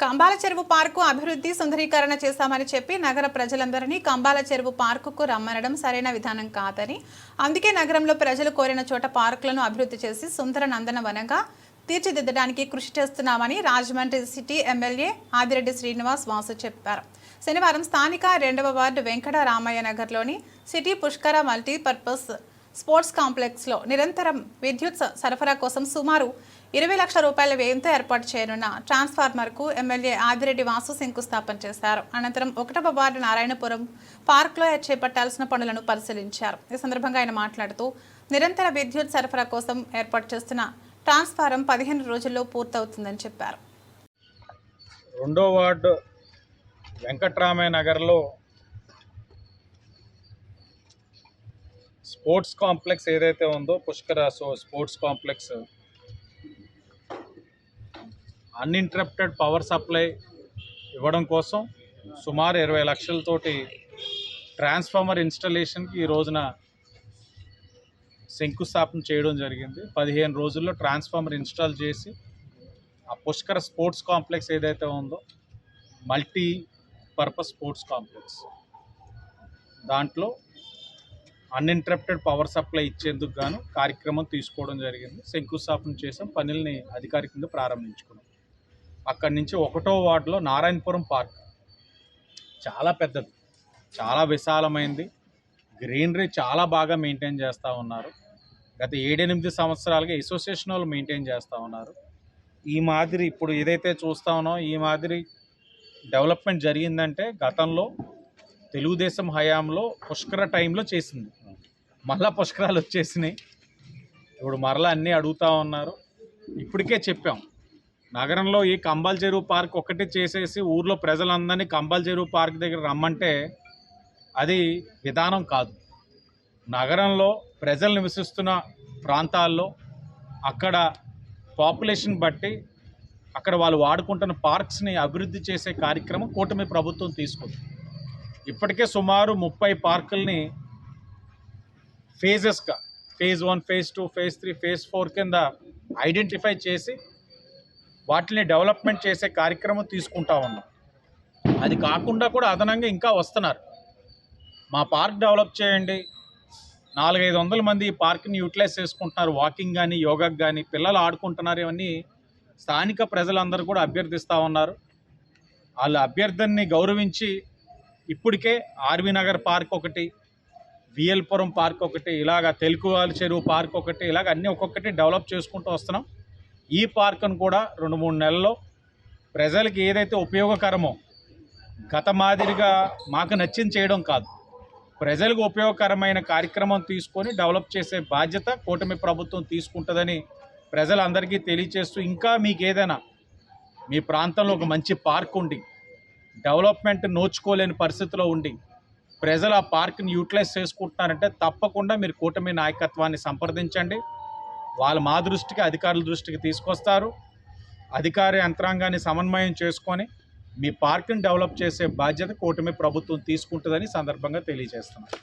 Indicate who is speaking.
Speaker 1: కంబాల చెరువు పార్కు అభివృద్ధి సుందరీకరణ చేశామని చెప్పి నగర ప్రజలందరినీ కంబాల చెరువు పార్కుకు రమ్మనడం సరైన విధానం కాదని అందుకే నగరంలో ప్రజలు కోరిన చోట పార్కులను అభివృద్ధి చేసి సుందర నందనవనంగా తీర్చిదిద్దడానికి కృషి చేస్తున్నామని రాజమండ్రి సిటీ ఎమ్మెల్యే ఆదిరెడ్డి శ్రీనివాస్ వాసు చెప్పారు. శనివారం స్థానిక రెండవ వార్డు వెంకట రామయ్య నగర్లోని సిటీ పుష్కర మల్టీపర్పస్ స్పోర్ట్స్ కాంప్లెక్స్లో నిరంతరం విద్యుత్ స- సరఫరా కోసం సుమారు ఇరవై లక్షల రూపాయల వ్యయంతో ఏర్పాటు చేయనున్న ట్రాన్స్ఫార్మర్కు ఎమ్మెల్యే ఆదిరెడ్డి వాసు శంకుస్థాపన చేశారు. అనంతరం ఒకటవ వార్డు నారాయణపురం పార్క్లో చేపట్టాల్సిన పనులను పరిశీలించారు. ఈ సందర్భంగా ఆయన మాట్లాడుతూ నిరంతర విద్యుత్ సరఫరా కోసం ఏర్పాటు చేస్తున్న ట్రాన్స్ఫారం పదిహేను రోజుల్లో పూర్తవుతుందని చెప్పారు.
Speaker 2: రెండో వార్డు వెంకట్రామయ్య నగర్లో స్పోర్ట్స్ కాంప్లెక్స్ ఏదైతే ఉందో పుష్కర so sports complex. Uninterrupted power supply ఇవ్వడం కోసం సుమారు ఇరవై లక్షలతోటి ట్రాన్స్ఫార్మర్ ఇన్స్టలేషన్కి ఈ రోజున శంకుస్థాపన చేయడం జరిగింది. పదిహేను రోజుల్లో ట్రాన్స్ఫార్మర్ ఇన్స్టాల్ చేసి ఆ పుష్కర స్పోర్ట్స్ కాంప్లెక్స్ ఏదైతే ఉందో మల్టీ పర్పస్ స్పోర్ట్స్ కాంప్లెక్స్. దాంట్లో అన్ఇంటరప్టెడ్ పవర్ సప్లై ఇచ్చేందుకు గాను కార్యక్రమం తీసుకోవడం జరిగింది. శంకుస్థాపన చేసాం పనుల్ని అధికారికంగా ప్రారంభించుకున్నాం. అక్కడి నుంచి ఒకటో వార్డులో నారాయణపురం పార్క్. చాలా పెద్దది. చాలా విశాలమైంది. గ్రీనరీ చాలా బాగా మెయింటైన్ చేస్తూ ఉన్నారు. గత ఏడెనిమిది సంవత్సరాలుగా అసోసియేషన్ వాళ్ళు మెయింటైన్ చేస్తూ ఉన్నారు. ఈ మాదిరి ఇప్పుడు ఏదైతే చూస్తా ఉన్నాం ఈ మాదిరి డెవలప్మెంట్ జరిగిందంటే గతంలో తెలుగుదేశం హయాంలో పుష్కర టైంలో చేసింది. మళ్ళా పుష్కరాలు వచ్చేసినాయి. ఇప్పుడు మరలా అన్నీ అడుగుతూ ఉన్నారు. ఇప్పటికే చెప్పాం. నగరంలో ఈ కంబాల్ చెరువు పార్క్ ఒకటి చేసేసి ఊర్లో ప్రజలందరినీ కంబాల్ చెరువు పార్క్ దగ్గర రమ్మంటే అది విధానం కాదు. నగరంలో ప్రజలు నివసిస్తున్న ప్రాంతాల్లో అక్కడ పాపులేషన్ బట్టి అక్కడ వాళ్ళు వాడుకుంటున్న పార్క్స్ని అభివృద్ధి చేసే కార్యక్రమం కూటమి ప్రభుత్వం తీసుకుంది. ఇప్పటికే సుమారు ముప్పై పార్కుల్ని ఫేజెస్గా phase one phase two phase three phase four కింద ఐడెంటిఫై చేసి వాటిని డెవలప్మెంట్ చేసే కార్యక్రమం తీసుకుంటా ఉన్నాం. అది కాకుండా కూడా అదనంగా ఇంకా వస్తున్నారు. మా పార్క్ డెవలప్ చేయండి. నాలుగైదు వందల మంది ఈ పార్క్ని యూటిలైజ్ చేసుకుంటున్నారు. వాకింగ్ కానీ యోగాకి కానీ పిల్లలు ఆడుకుంటున్నారు ఇవన్నీ స్థానిక ప్రజలందరూ కూడా అభ్యర్థిస్తూ ఉన్నారు. వాళ్ళ అభ్యర్థనని గౌరవించి ఇప్పటికే ఆర్వి నగర్ పార్క్ ఒకటి వియల్పురం పార్క్ ఒకటి ఇలాగ తెలుగువాల చెరువు పార్క్ ఒకటి ఇలాగ అన్నీ ఒక్కొక్కటి డెవలప్ చేసుకుంటూ వస్తున్నాం. ఈ పార్క్ను కూడా రెండు మూడు నెలల్లో ప్రజలకి ఏదైతే ఉపయోగకరమో గత మాదిరిగా మాకు నచ్చింది చేయడం కాదు. ప్రజలకు ఉపయోగకరమైన కార్యక్రమం తీసుకొని డెవలప్ చేసే బాధ్యత కూటమి ప్రభుత్వం తీసుకుంటుందని ప్రజలందరికీ తెలియచేస్తూ ఇంకా మీకు ఏదైనా మీ ప్రాంతంలో ఒక మంచి పార్క్ ఉండి డెవలప్మెంట్ నోచుకోలేని పరిస్థితిలో ఉండి ప్రజలు ఆ పార్క్ని యూటిలైజ్ చేసుకుంటున్నారంటే తప్పకుండా మీరు కూటమి నాయకత్వాన్ని సంప్రదించండి. వాళ్ళు మా దృష్టికి అధికారుల దృష్టికి తీసుకొస్తారు. అధికార యంత్రాంగాన్ని సమన్వయం చేసుకొని మీ పార్క్ని డెవలప్ చేసే బాధ్యత కూటమి ప్రభుత్వం తీసుకుంటుందని సందర్భంగా తెలియజేస్తున్నాను.